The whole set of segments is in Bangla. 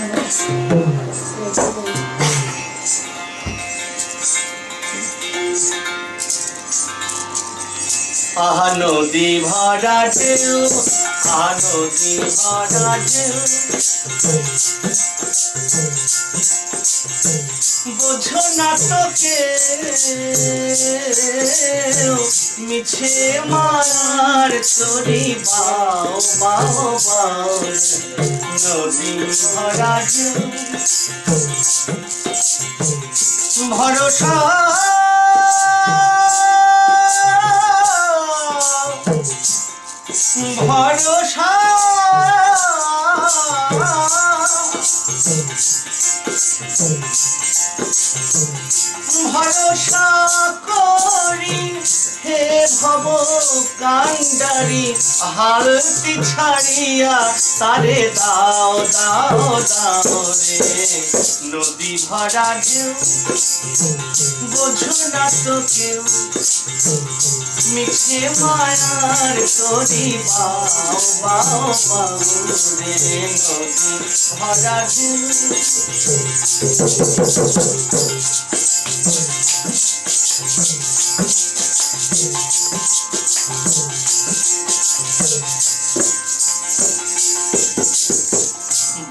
話すごいす。নদী বোঝো না তোকে মিছে মায়ার তরি বাও বাও বাও। নদী ভরা ভরসা ভরসা ভরসা করি হে ভব কান্ডারি হালতি ছাড়িয়া তারে দাও দাও দাও রে। নদী ভরা ঢেউ, বোঝো না তো কেউ। মিছে মায়ার তরি বাও বাও বাও রে। নদী ভরা ঢেউ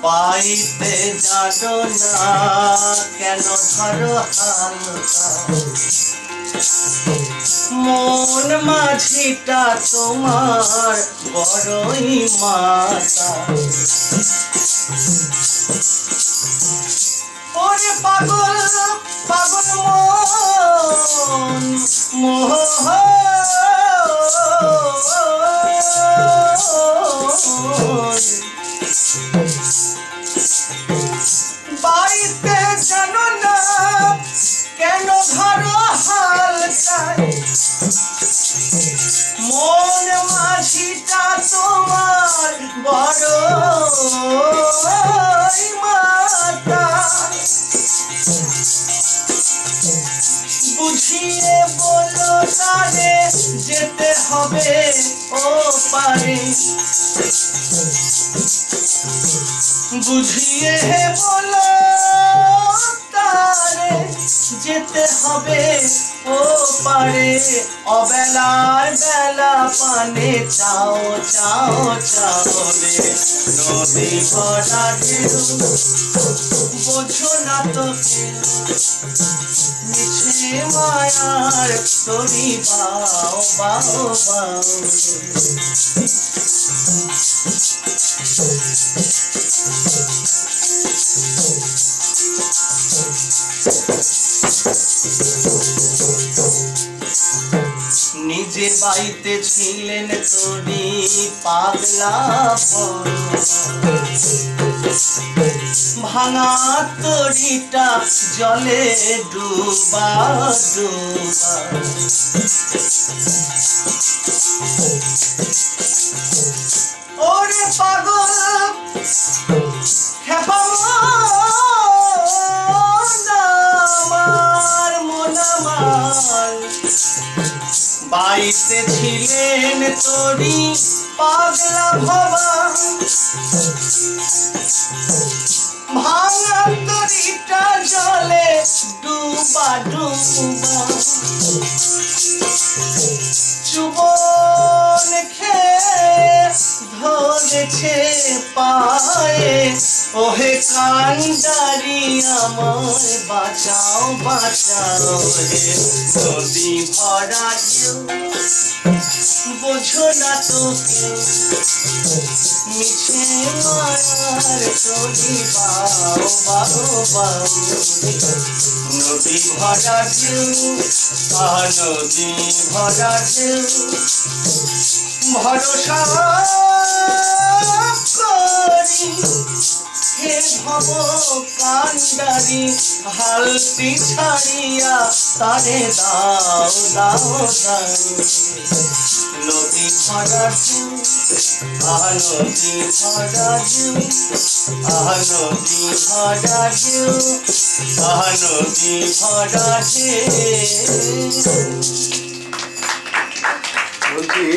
বাইতে জানো না কেন ধরো হালকা? মন মাঝিটা তোমার বড়ই মাতা। ওরে পাগল পাগল মন মোহ বাড়িতে জানো কেন ধরো হালকায় মন মাঝিটা তোমার বড় মাতা। বুঝিয়ে বলো তারে, যেতে হবে ও পারে। বুঝিয়ে বলো যেতে হবে। ও পারে, অবেলার বেলা পানে, চাও চাও চাও রে নদী ভরা ঢেউ, বোঝো না তো মিছে মায়ার তরি বাও বাও বাও। রে। নিজে বাড়িতে ছিলেন তোরি পাগলা ভাঙা তরিটা জলে ডুবা ডুবা। বাইতে ছিলেন তোরি পাগলা ভবা। ভাঙা তরিটা জলে ডুবা ডুবা। চুবন খেয়ে ধরেছে পায়ে। ওহে কান্ডারি আমায় বাঁচাও বাঁচাও হে নদী ভরা বোঝো না তো কেউ মিছে মায়ার তরি বাও বাও বাও। নদী ভরা নদী ভরা ভরসা হে ভব কান্ডারি হালতি ছাড়িয়া তারে দাও দাও দাও নদী ভরা নদী ভরা নদী ভরা ঢেউ ভরা বলছি